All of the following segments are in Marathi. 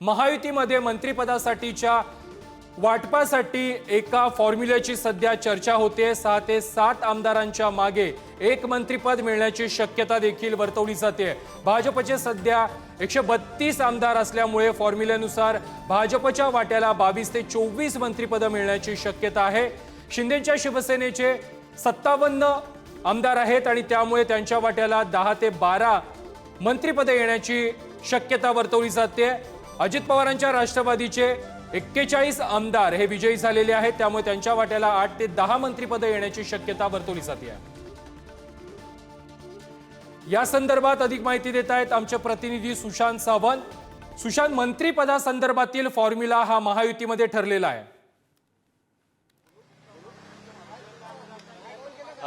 महायुतीमध्ये मंत्रिपदासाठीच्या वाटपासाठी एका फॉर्म्युल्याची सध्या चर्चा होते. सहा ते सात आमदारांच्या मागे एक मंत्रिपद मिळण्याची शक्यता देखील वर्तवली जाते. भाजपचे सध्या एकशे बत्तीस आमदार असल्यामुळे फॉर्म्युल्यानुसार भाजपच्या वाट्याला बावीस ते चोवीस मंत्रिपदं मिळण्याची शक्यता आहे. शिंदेच्या शिवसेनेचे सत्तावन्न आमदार आहेत आणि त्यामुळे त्यांच्या वाट्याला दहा ते बारा मंत्रिपदे येण्याची शक्यता वर्तवली जाते. अजित पवारांच्या राष्ट्रवादीचे एक्केचाळीस आमदार हे विजयी झालेले आहेत. त्यामुळे त्यांच्या वाट्याला आठ ते दहा मंत्रिपदे येण्याची शक्यता वर्तवली जाते या संदर्भात अधिक माहिती देत आहेत आमचे प्रतिनिधी सुशांत सावंत. सुशांत मंत्रिपदासंदर्भातील फॉर्म्युला हा महायुतीमध्ये ठरलेला आहे.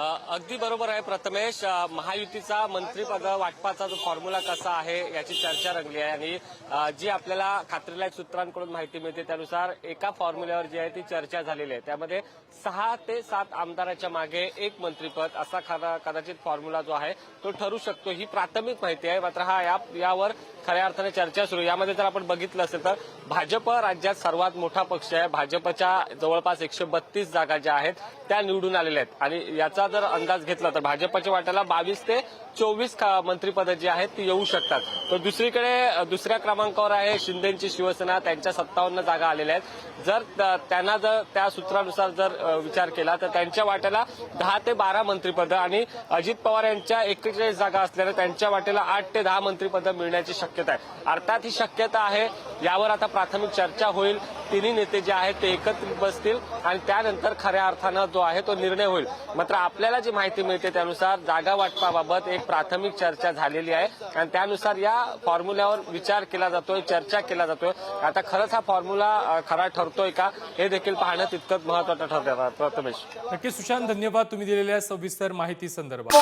अगदी बरोबर आहे प्रथमेश. महायुतीचा मंत्रीपद वाटपाचा जो फॉर्म्युला कसा आहे याची चर्चा रंगली आहे. आणि जी आपल्याला खात्रीलायक सूत्रांकडून माहिती मिळते त्यानुसार एका फॉर्म्युल्यावर जी आहे ती चर्चा झालेली आहे. त्यामध्ये सहा ते सात आमदाराच्या मागे एक मंत्रीपद असा कदाचित फॉर्म्युला जो आहे तो ठरू शकतो. ही प्राथमिक माहिती आहे. मात्र हा या यावर खऱ्या अर्थाने चर्चा सुरू यामध्ये जर आपण बघितलं असेल तर भाजप राज्यात सर्वात मोठा पक्ष आहे. भाजपच्या जवळपास एकशे बत्तीस जागा ज्या आहेत त्या निवडून आलेल्या आहेत. आणि याचा जर अंदाज घेतला तर भाजपच्या वाट्याला बावीस ते चोवीस मंत्रीपदं जी आहेत ती येऊ शकतात. तर दुसरीकडे दुसऱ्या क्रमांकावर आहे शिंदेची शिवसेना. त्यांच्या सत्तावन्न जागा आलेल्या आहेत. जर त्यांना जर त्या सूत्रानुसार जर विचार केला तर त्यांच्या वाट्याला दहा ते बारा मंत्रिपदं आणि अजित पवार यांच्या एक्केचाळीस जागा असल्याने त्यांच्या वाट्याला आठ ते दहा मंत्रिपदं मिळण्याची शक्यता आहे. अर्थात ही शक्यता आहे. यावर आता प्राथमिक चर्चा होईल. तिन्ही नेते जे आहेत ते एकत्रित बसतील आणि त्यानंतर खऱ्या अर्थानं जो आहे तो निर्णय होईल. मात्र आपल्याला जी माहिती मिळते त्यानुसार जागा वाटपाबाबत एक प्राथमिक चर्चा झालेली आहे. आणि त्यानुसार या फॉर्म्युल्यावर विचार केला जातोय चर्चा केला जातोय. आता खरंच हा फॉर्म्युला खरा ठरतोय का? हे देखील पाहणं तितकंच महत्वाचं ठरतं प्रथमेश नक्की सुशांत धन्यवाद तुम्ही दिलेल्या सविस्तर माहिती संदर्भात.